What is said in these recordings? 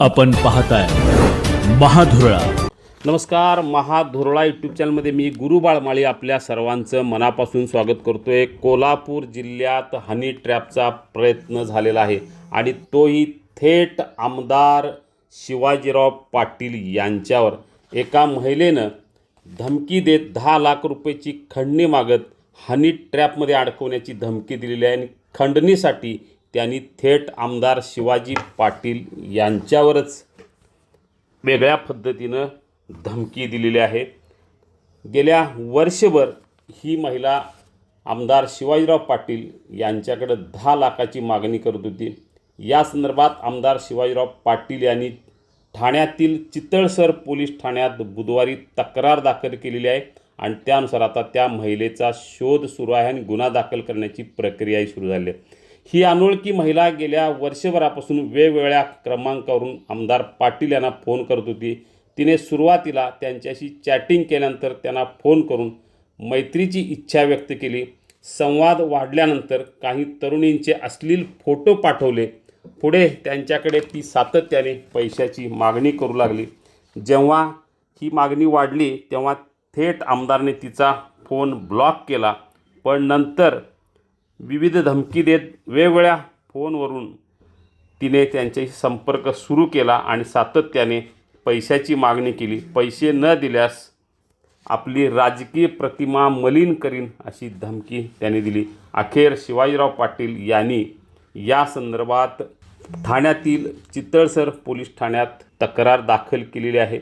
आपण पाहताय महाधुरळा. नमस्कार महाधुरळा यूट्यूब चॅनलमध्ये मी गुरु बाळमाळी आपल्या सर्वांचं मनापासून स्वागत करतोय. कोल्हापूर जिल्ह्यात हनी ट्रॅपचा प्रयत्न झालेला आहे आणि तोही थेट आमदार शिवाजीराव पाटील यांच्यावर. एका महिलेनं धमकी देत दहा लाख रुपयाची खंडणी मागत हनी ट्रॅपमध्ये अडकवण्याची धमकी दिलेली आहे आणि खंडणीसाठी त्यांनी थेट आमदार शिवाजी पाटील यांच्यावरच वेगळ्या पद्धतीनं धमकी दिलेली आहे. गेल्या वर्षभर ही महिला आमदार शिवाजीराव पाटील यांच्याकडे दहा लाखाची मागणी करत होती. या संदर्भात आमदार शिवाजीराव पाटील यांनी ठाण्यातील चितळसर पोलीस ठाण्यात बुधवारी तक्रार दाखल केलेली आहे आणि त्यानुसार आता त्या महिलेचा शोध सुरू आहे आणि गुन्हा दाखल करण्याची प्रक्रियाही सुरू झाली आहे. ही अनोळखी महिला गेल्या वर्षभरापासून वेगवेगळ्या क्रमांकावरून आमदार पाटील यांना फोन करत होती. तिने सुरुवातीला त्यांच्याशी चॅटिंग केल्यानंतर त्यांना फोन करून मैत्रीची इच्छा व्यक्त केली. संवाद वाढल्यानंतर काही तरुणींचे अश्लील फोटो पाठवले. पुढे त्यांच्याकडे ती सातत्याने पैशाची मागणी करू लागली. जेव्हा ही मागणी वाढली तेव्हा थेट आमदारने तिचा फोन ब्लॉक केला. पण नंतर विविध धमकी देत वेगवेगळ्या फोनवरून तिने त्यांच्याशी संपर्क सुरू केला आणि सातत्याने पैशाची मागणी केली. पैसे न दिल्यास आपली राजकीय प्रतिमा मलिन करीन अशी धमकी त्याने दिली. अखेर शिवाजीराव पाटील यांनी या संदर्भात ठाण्यातील चितळसर पोलीस ठाण्यात तक्रार दाखल केलेली आहे.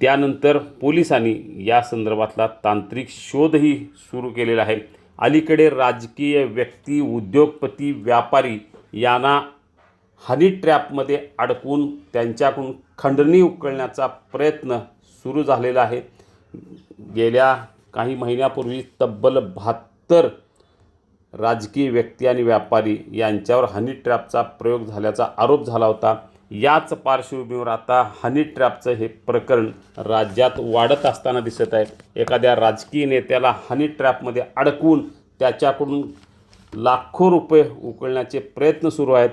त्यानंतर पोलिसांनी या संदर्भातला तांत्रिक शोधही सुरू केलेला आहे. अलीकडे राजकीय व्यक्ती उद्योगपती व्यापारी यांना हनी ट्रॅपमध्ये अडकून त्यांच्याकडून खंडणी उकळण्याचा प्रयत्न सुरू झालेला आहे. गेल्या काही महिन्यापूर्वी तब्बल बहात्तर राजकीय व्यक्ती आणि व्यापारी यांच्यावर हनी ट्रॅपचा प्रयोग झाल्याचा आरोप झाला होता. याच पार्श्वभूमीवर आता हनी ट्रॅपचं हे प्रकरण राज्यात वाढत असताना दिसत आहे. एखाद्या राजकीय नेत्याला हनी ट्रॅपमध्ये अडकवून त्याच्याकडून लाखो रुपये उकळण्याचे प्रयत्न सुरू आहेत.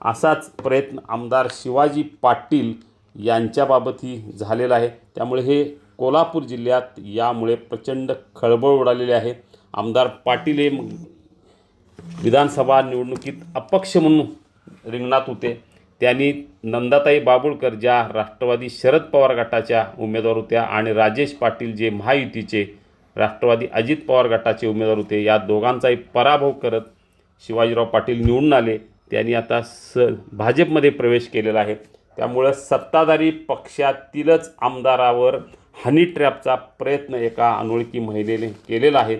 असाच प्रयत्न आमदार शिवाजी पाटील यांच्याबाबतही झालेला आहे. त्यामुळे हे कोल्हापूर जिल्ह्यात यामुळे प्रचंड खळबळ उडालेली आहे. आमदार पाटील हे विधानसभा निवडणुकीत अपक्ष म्हणून रिंगणात होते. त्यांनी नंदाताई बाबुळकर ज्या राष्ट्रवादी शरद पवार गटाच्या उमेदवार होत्या आणि राजेश पाटील जे महायुतीचे राष्ट्रवादी अजित पवार गटाचे उमेदवार होते या दोघांचाही पराभव करत शिवाजीराव पाटील निवडून आले. त्यांनी आता स भाजपमध्ये प्रवेश केलेला आहे. त्यामुळं सत्ताधारी पक्षातीलच आमदारावर हनी ट्रॅपचा प्रयत्न एका अनोळखी महिलेने केलेला आहे.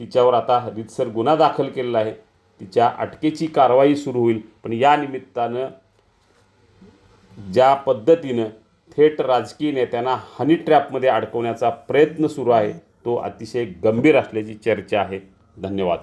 तिच्यावर आता रितसर गुन्हा दाखल केलेला आहे. तिच्या अटकेची कारवाई सुरू होईल. पण या निमित्तानं ज्या पद्धतीनं थेट राजकीय नेत्यांना हनी ट्रॅपमध्ये अडकवण्याचा प्रयत्न सुरू आहे तो अतिशय गंभीर असल्याची चर्चा आहे. धन्यवाद.